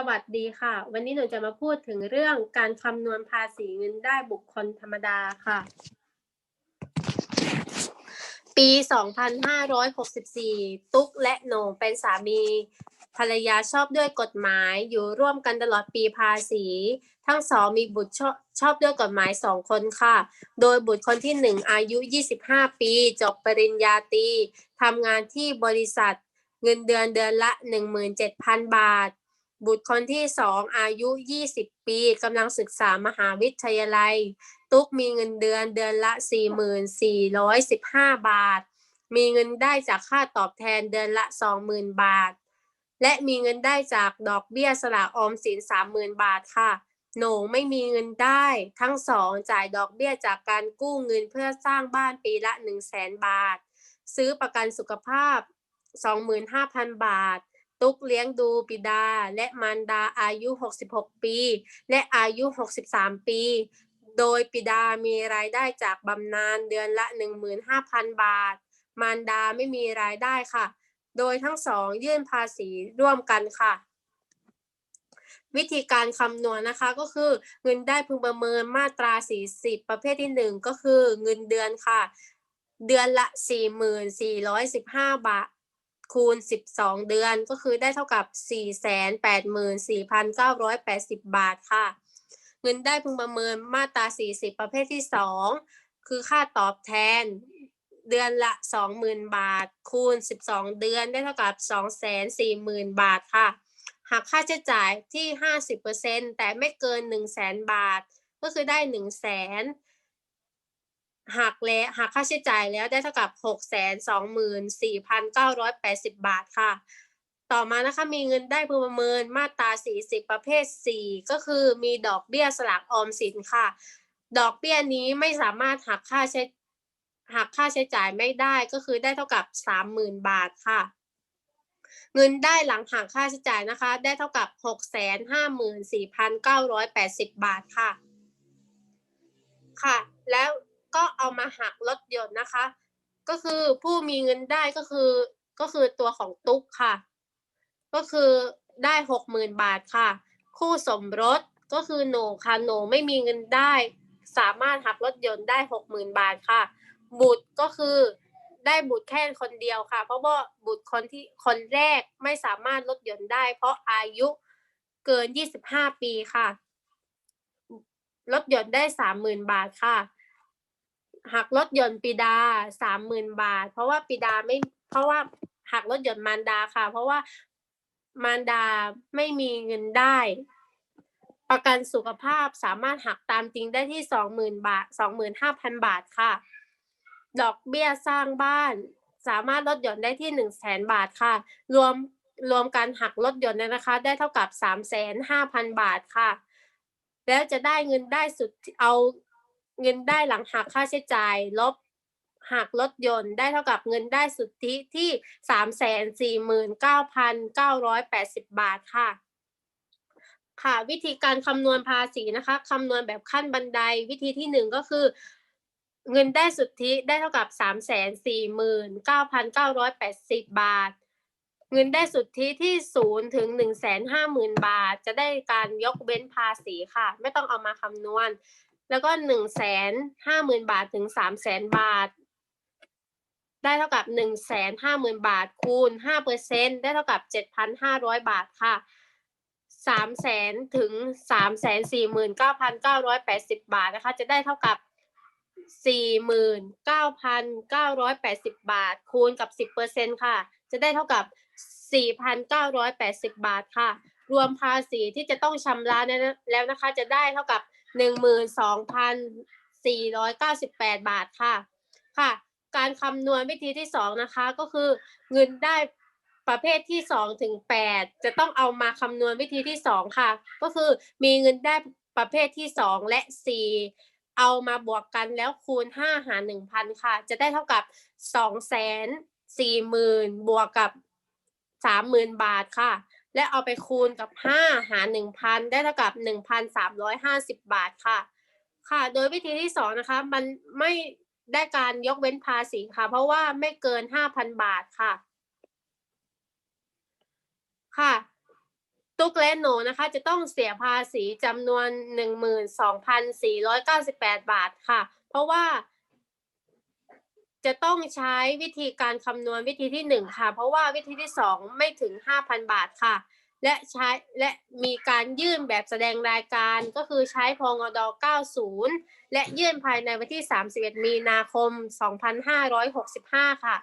สวัสดีค่ะ วันนี้หนูจะมาพูดถึงเรื่องการคำนวณภาษีเงินได้บุคคลธรรมดาค่ะ ปี 2564 ตุ๊กและโหน่งเป็นสามีภรรยาชอบด้วยกฎหมายอยู่ร่วมกันตลอดปีภาษี ทั้งสองมีบุตรชอบชอบด้วยกฎหมายสองคนค่ะ โดยบุตรคนที่หนึ่งอายุ 25 ปี จบปริญญาตรีทำงานที่บริษัทเงินเดือนเดือนละ 17,000 บาท บุตรคนที่สองอายุ 20 ปีกำลังศึกษามหาวิทยาลัย ตุ๊กมีเงินเดือนเดือนละ 4415 บาท มีเงินได้จากค่าตอบแทนเดือนละ 20,000 บาท และมีเงินได้จากดอกเบี้ยสลากออมสิน 30,000 บาทค่ะโหน่งไม่มีเงินได้ ทั้งสองจ่ายดอกเบี้ยจากการกู้เงินเพื่อสร้างบ้านปีละ 100,000บาท ซื้อประกันสุขภาพ 25,000 บาท ตุ๊กเลี้ยงดูปิดา และมารดาอายุ 66 ปี และอายุ 63 ปี โดยปิดามีรายได้จากบำนาญเดือนละ 15,000 บาท มารดาไม่มีรายได้ค่ะ โดยทั้งสองยื่นภาษีร่วมกันค่ะ วิธีการคำนวณนะคะก็คือเงินได้พึงประเมินมาตรา 40 ประเภทที่ 1 ก็คือเงินเดือนค่ะ เดือนละ 4415 บาท คูณ 12 เดือนก็คือได้เท่ากับ 484,980 บาทค่ะ เงินได้พึงประเมินมาตรา 40 ประเภทที่ 2 คือค่าตอบแทนเดือนละ 20,000 บาท คูณ 12 เดือนได้เท่ากับ 240,000 บาทค่ะหากค่าใช้จ่ายที่ 50%แต่ไม่เกิน 100,000 บาท ก็คือได้ 100,000 หักแล้วหักค่าใช้จ่ายแล้วได้เท่ากับ 624,980 บาทค่ะ ต่อมานะคะมีเงินได้พึงประเมินมาตรา 40 ประเภท 4 ก็คือมีดอกเบี้ยสลากออมสินค่ะ ดอกเบี้ยนี้ไม่สามารถหักค่าใช้หักค่าใช้จ่ายไม่ได้ก็คือได้เท่ากับ 30,000 บาทค่ะ เงินได้หลังหักค่าใช้จ่ายนะคะ ได้เท่ากับ 654,980 บาทค่ะ ค่ะ แล้ว ก็เอามาหักลดหย่อนนะคะ ก็คือผู้มีเงินได้ก็คือก็คือตัวของตุ๊กค่ะ ก็คือได้หกหมื่นบาทค่ะ คู่สมรสก็คือโหนค่ะโหนไม่มีเงินได้ สามารถหักลดหย่อนได้หกหมื่นบาทค่ะ บุตรก็คือได้บุตรแค่คนเดียวค่ะ เพราะว่าบุตรคนที่คนแรกไม่สามารถลดหย่อนได้ เพราะอายุเกิน 25 ปีค่ะ ลดหย่อนได้ 30,000 บาทค่ะ หักลดหย่อนปิดา30,000บาท เพราะว่าปิดาไม่ เพราะว่าหักลดหย่อนมารดาค่ะ เพราะว่ามารดาไม่มีเงินได้ ประกันสุขภาพสามารถหักตามจริงได้ที่20,000บาท25,000บาทค่ะ ดอกเบี้ยสร้างบ้านสามารถลดหย่อนได้ที่หนึ่งแสนบาทค่ะ รวมรวมการหักลดหย่อนเนยนะคะ ได้เท่ากับสามแสนห้าพันบาทค่ะ แล้วจะได้เงินได้สุดเอา เงินได้หลังหักค่าใช้จ่าย ลบหักลดหย่อนได้เท่ากับเงินได้สุทธิที่สามแสนสี่หมื่นเก้าพันเก้าร้อยแปดสิบบาทค่ะ ค่ะวิธีการคำนวณภาษีนะคะคำนวณแบบขั้นบันไดวิธีที่หนึ่งก็คือ เงินได้สุทธิได้เท่ากับสามแสนสี่หมื่นเก้าพันเก้าร้อยแปดสิบบาท เงินได้สุทธิที่ศูนย์ถึงหนึ่งแสนห้าหมื่นบาท จะได้การยกเว้นภาษีค่ะ ไม่ต้องเอามาคำนวณ แล้วก็หนึ่งแสนห้าหมื่นบาทถึงสามแสนบาท ได้เท่ากับหนึ่งแสนห้าหมื่นบาทคูณห้าเปอร์เซ็นได้เท่ากับเจ็ดพันห้าร้อยบาทค่ะสามแสนถึงสามแสนสี่หมื่นเก้าพันเก้าร้อยแปดสิบบาทนะคะ จะได้เท่ากับสี่หมื่นเก้าพันเก้าร้อยแปดสิบบาท คูณกับสิบเปอร์เซ็นค่ะ จะได้เท่ากับสี่พันเก้าร้อยแปดสิบบาทค่ะ รวมภาษีที่จะต้องชำระแล้วนะคะ จะได้เท่ากับ หนึ่งหมื่นสองพันสี่ร้อยเก้าสิบแปดบาทค่ะ ค่ะ การคำนวณวิธีที่สองนะคะก็คือเงินได้ประเภทที่สองถึงแปดจะต้องเอามาคำนวณวิธีที่สองค่ะ ก็คือมีเงินได้ประเภทที่สองและสี่เอามาบวกกันแล้วคูณห้าหารหนึ่งพันค่ะ จะได้เท่ากับสองแสนสี่หมื่นบวกกับสามหมื่นบาทค่ะ และเอาไปคูณกับห้าหารหนึ่งพันได้เท่ากับหนึ่งพันสามร้อยห้าสิบบาทค่ะ ค่ะ โดยวิธีที่สองนะคะ มันไม่ได้การยกเว้นภาษีค่ะ เพราะว่าไม่เกินห้าพันบาทค่ะ ค่ะ ตุ๊กตุ๊กและโหนนะคะ จะต้องเสียภาษีจำนวน 12,498 บาทค่ะ เพราะว่า จะต้องใช้วิธีการคำนวณวิธีที่หนึ่งค่ะ เพราะว่าวิธีที่สองไม่ถึง 5,000 บาทค่ะ และใช้และมีการยื่นแบบแสดงรายการก็คือใช้พงด90 และยื่นภายในวันที่ 31 มีนาคม 2565 ค่ะ